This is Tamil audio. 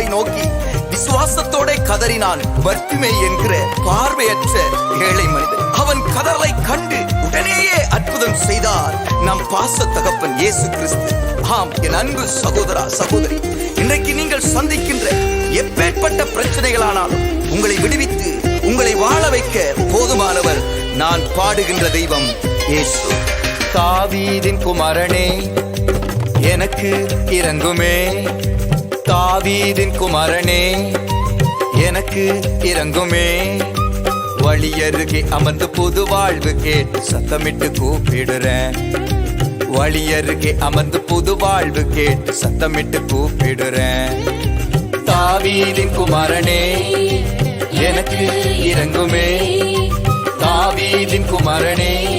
இயேசுவை நோக்கி விசுவாசத்தோட கதறினான் வர்த்திமே என்கிற பார்வையற்ற ஏழை மனிதன். அவன் கதறலை கண்டு உடனேயே அற்புதம் செய்தார் நம் பாச தகப்பன் இயேசு கிறிஸ்து. ஆம் என் அன்பு சகோதரா சகோதரி இன்றைக்கு நீங்கள் சந்திக்கின்ற எப்பேற்பட்ட பிரச்சனைகளானாலும் உங்களை விடுவித்து உங்களை வாழ வைக்க போதுமானவர் நான் பாடுகின்ற தெய்வம் இயேசு. தாவீதின் குமாரனே எனக்கு இறங்குமே. தாவீதின் குமாரனே எனக்கு இறங்குமே வழியருகே அமர்ந்து புது வாழ்வு கேட்டு சத்தமிட்டு கூப்பிடுறேன். வழியருகே அமர்ந்து புது வாழ்வு கேட்டு சத்தமிட்டு கூப்பிடுறேன். தாவீதின் குமாரனே எனக்கு இறங்குமே தாவீதின் குமாரனே